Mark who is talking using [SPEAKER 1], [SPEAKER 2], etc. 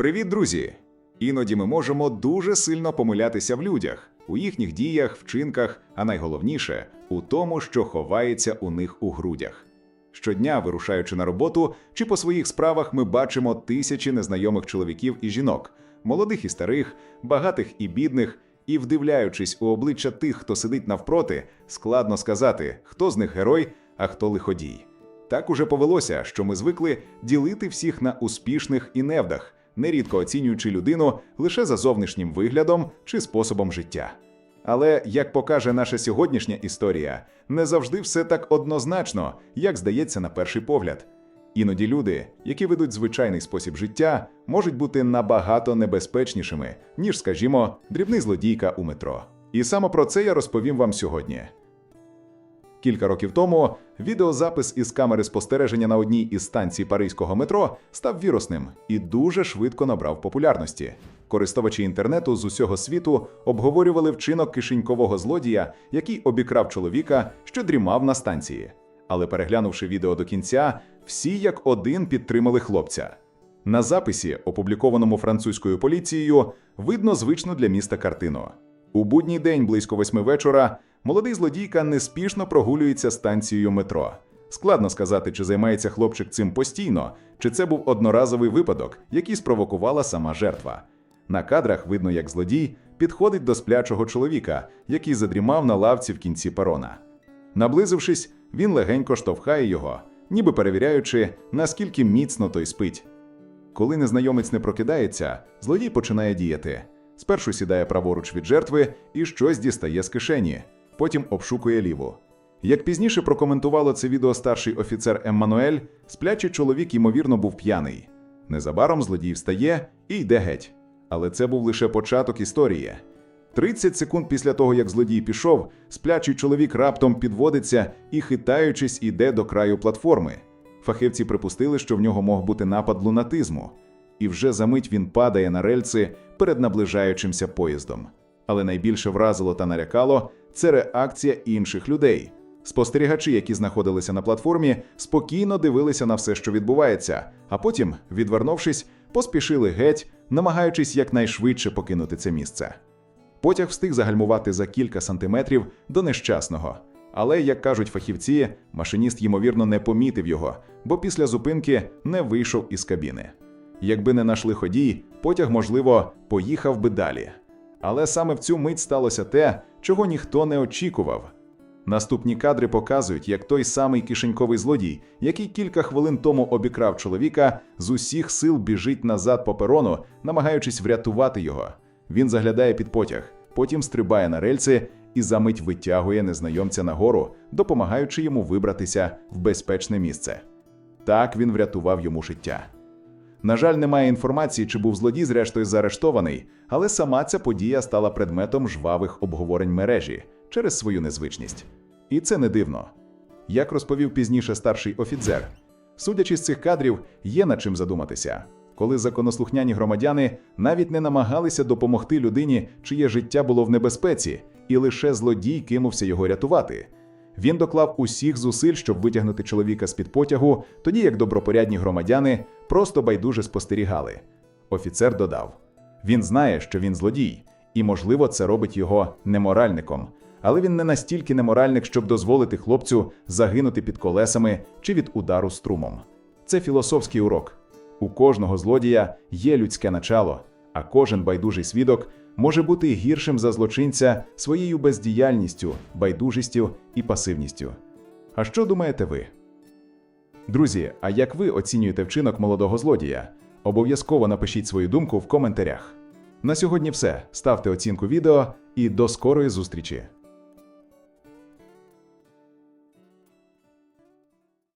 [SPEAKER 1] Привіт, друзі! Іноді ми можемо дуже сильно помилятися в людях, у їхніх діях, вчинках, а найголовніше у тому, що ховається у них у грудях. Щодня, вирушаючи на роботу чи по своїх справах, ми бачимо тисячі незнайомих чоловіків і жінок, молодих і старих, багатих і бідних, і, вдивляючись у обличчя тих, хто сидить навпроти, складно сказати, хто з них герой, а хто лиходій. Так уже повелося, що ми звикли ділити всіх на успішних і невдах, нерідко оцінюючи людину лише за зовнішнім виглядом чи способом життя. Але, як покаже наша сьогоднішня історія, не завжди все так однозначно, як здається на перший погляд. Іноді люди, які ведуть звичайний спосіб життя, можуть бути набагато небезпечнішими, ніж, скажімо, дрібний злодійка у метро. І саме про це я розповім вам сьогодні. Кілька років тому відеозапис із камери спостереження на одній із станцій паризького метро став вірусним і дуже швидко набрав популярності. Користувачі інтернету з усього світу обговорювали вчинок кишенькового злодія, який обікрав чоловіка, що дрімав на станції. Але переглянувши відео до кінця, всі як один підтримали хлопця. На записі, опублікованому французькою поліцією, видно звичну для міста картину. У будній день близько восьми вечора молодий злодійка неспішно прогулюється станцією метро. Складно сказати, чи займається хлопчик цим постійно, чи це був одноразовий випадок, який спровокувала сама жертва. На кадрах видно, як злодій підходить до сплячого чоловіка, який задрімав на лавці в кінці перона. Наблизившись, він легенько штовхає його, ніби перевіряючи, наскільки міцно той спить. Коли незнайомець не прокидається, злодій починає діяти. Спершу сідає праворуч від жертви і щось дістає з кишені, потім обшукує ліву. Як пізніше прокоментувало це відео старший офіцер Еммануель, сплячий чоловік, ймовірно, був п'яний. Незабаром злодій встає і йде геть. Але це був лише початок історії. 30 секунд після того, як злодій пішов, сплячий чоловік раптом підводиться і, хитаючись, іде до краю платформи. Фахівці припустили, що в нього мог бути напад лунатизму, і вже за мить він падає на рельси перед наближаючимся поїздом. Але найбільше вразило та налякало це реакція інших людей. Спостерігачі, які знаходилися на платформі, спокійно дивилися на все, що відбувається, а потім, відвернувшись, поспішили геть, намагаючись якнайшвидше покинути це місце. Потяг встиг загальмувати за кілька сантиметрів до нещасного. Але, як кажуть фахівці, машиніст ймовірно не помітив його, бо після зупинки не вийшов із кабіни. Якби не нашли ходій, потяг, можливо, поїхав би далі. Але саме в цю мить сталося те, чого ніхто не очікував. Наступні кадри показують, як той самий кишеньковий злодій, який кілька хвилин тому обікрав чоловіка, з усіх сил біжить назад по перону, намагаючись врятувати його. Він заглядає під потяг, потім стрибає на рельси і за мить витягує незнайомця нагору, допомагаючи йому вибратися в безпечне місце. Так він врятував йому життя. На жаль, немає інформації, чи був злодій зрештою заарештований, але сама ця подія стала предметом жвавих обговорень мережі через свою незвичність. І це не дивно. Як розповів пізніше старший офіцер, судячи з цих кадрів, є над чим задуматися, коли законослухняні громадяни навіть не намагалися допомогти людині, чиє життя було в небезпеці, і лише злодій кинувся його рятувати. Він доклав усіх зусиль, щоб витягнути чоловіка з-під потягу, тоді як добропорядні громадяни просто байдуже спостерігали. Офіцер додав: він знає, що він злодій, і, можливо, це робить його неморальником. Але він не настільки неморальник, щоб дозволити хлопцю загинути під колесами чи від удару струмом. Це філософський урок. У кожного злодія є людське начало, а кожен байдужий свідок може бути гіршим за злочинця своєю бездіяльністю, байдужістю і пасивністю. А що думаєте ви? Друзі, а як ви оцінюєте вчинок молодого злодія? Обов'язково напишіть свою думку в коментарях. На сьогодні все. Ставте оцінку відео і до скорої зустрічі!